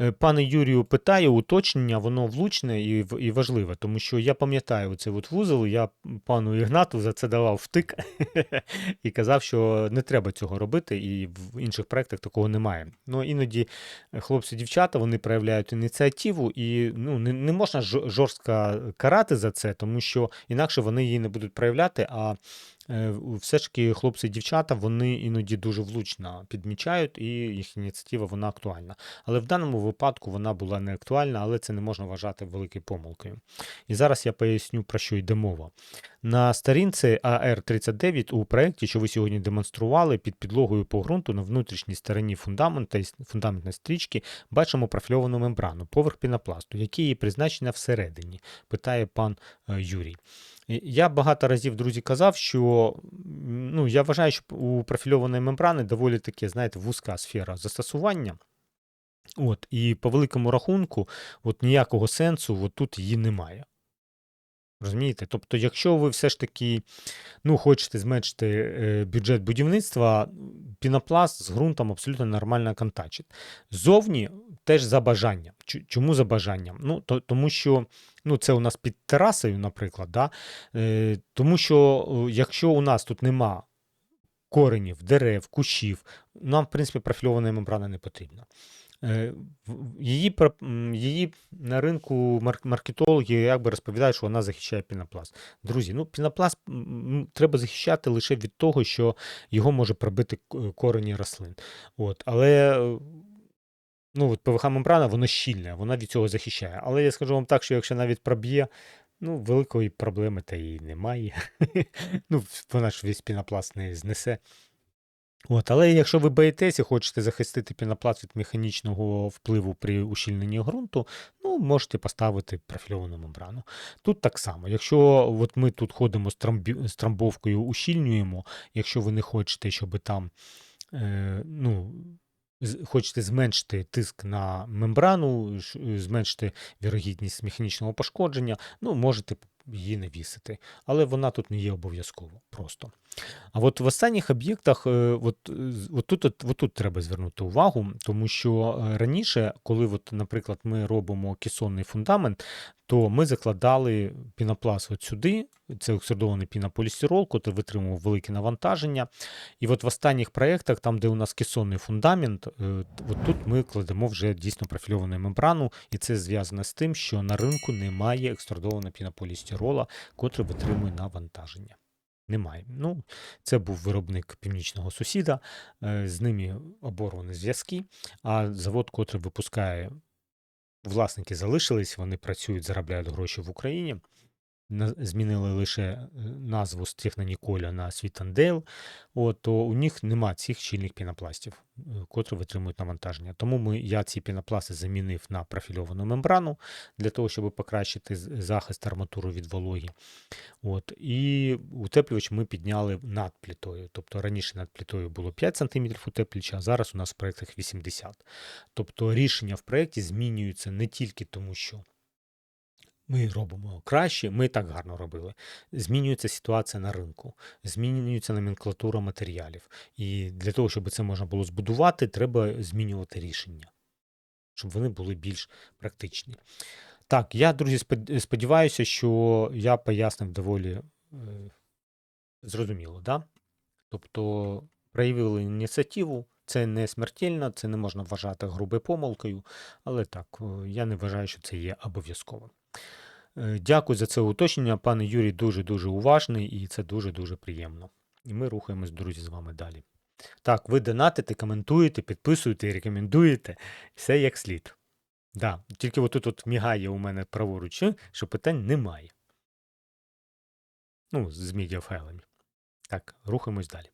Е, Пане Юрію, питаю уточнення, воно влучне і, і важливе, тому що я пам'ятаю цей от вузол, я пану Ігнату за це давав втик і казав, що не треба цього робити, і в інших проєктах такого немає. Ну іноді хлопці, дівчата, вони проявляють ініціативу, і ну, не, не можна жорстко карати за це, тому що інакше вони її не будуть проявляти. А е, все ж таки хлопці і дівчата вони іноді дуже влучно підмічають, і їх ініціатива вона актуальна. Але в даному випадку вона була не актуальна, але це не можна вважати великою помилкою. І зараз я поясню, про що йде мова. На сторінці AR39 у проєкті, що ви сьогодні демонстрували, під підлогою по ґрунту на внутрішній стороні фундамента і фундаментної стрічки бачимо профільовану мембрану, поверх пінопласту, який є призначена всередині, питає пан е, Юрій. Я багато разів, друзі, казав, що ну, я вважаю, що у профільованої мембрани доволі таке, знаєте, вузька сфера застосування. От, і по великому рахунку, от ніякого сенсу от тут її немає. Розумієте? Тобто, якщо ви все ж таки ну, хочете зменшити е, бюджет будівництва, пінопласт з ґрунтом абсолютно нормально контачить. Зовні теж за бажанням. Чому за бажанням? Ну, то, тому що ну, це у нас під терасою, наприклад, да? е, тому що е, якщо у нас тут нема коренів, дерев, кущів, нам, в принципі, профільована мембрана не потрібна. Е, Її, її на ринку мар- маркетологи якби розповідають, що вона захищає пінопласт. Друзі, ну пінопласт треба захищати лише від того, що його може пробити корені рослин. От, але е, ну, от ПВХ-мембрана, вона щільна, вона від цього захищає. Але я скажу вам так, що якщо навіть проб'є, ну, великої проблеми та і немає. ну, вона ж весь пінопласт не знесе. От, але якщо ви боїтесь і хочете захистити пінопласт від механічного впливу при ущільненні ґрунту, ну, можете поставити профільовану мембрану. Тут так само. Якщо от ми тут ходимо з, трамбі- з трамбовкою, ущільнюємо, якщо ви не хочете, щоб там е, ну, хочете зменшити тиск на мембрану, зменшити вірогідність механічного пошкодження, ну, можете її не вісити. Але вона тут не є обов'язково просто. А от в останніх об'єктах, е, от, от тут, от, от тут треба звернути увагу, тому що е, раніше, коли, от, наприклад, ми робимо кесонний фундамент, то ми закладали пінопласт от сюди, це оксидований пінополістирол, який витримував велике навантаження. І от в останніх проєктах, там, де у нас кесонний фундамент, е, от тут ми кладемо вже дійсно профільовану мембрану, і це зв'язано з тим, що на ринку немає екструдованого пінополістирола, котрий витримує навантаження. Немає. Ну, це був виробник північного сусіда, е, з ними оборвані зв'язки, а завод, котрий випускає, власники залишились, вони працюють, заробляють гроші в Україні. Змінили лише е, назву з Техноніколя на Світандейл, то у них нема цих щільних пінопластів, е, котрі витримують навантаження. Тому ми, я ці пінопласти замінив на профільовану мембрану для того, щоб покращити захист арматури від вологі. От, і утеплювач ми підняли над плітою. Тобто раніше над плітою було 5 см утеплювача, а зараз у нас в проєктах 80 Тобто рішення в проєкті змінюються не тільки тому, що ми робимо краще, ми так гарно робили. Змінюється ситуація на ринку, змінюється номенклатура матеріалів. І для того, щоб це можна було збудувати, треба змінювати рішення, щоб вони були більш практичні. Так, я, друзі, сподіваюся, що я пояснив доволі е, зрозуміло, да? Тобто проявили ініціативу, це не смертельно, це не можна вважати грубою помилкою, але так, е, я не вважаю, що це є обов'язковим. Е, Дякую за це уточнення. Пане Юрій дуже-дуже уважний і це дуже-дуже приємно. І ми рухаємось, друзі, з вами далі. Так, ви донатите, коментуєте, підписуєте і рекомендуєте. Все як слід. Да, тільки отут от мігає у мене праворуч, е, що питань немає. Ну, з медіафайлами. Так, рухаємось далі.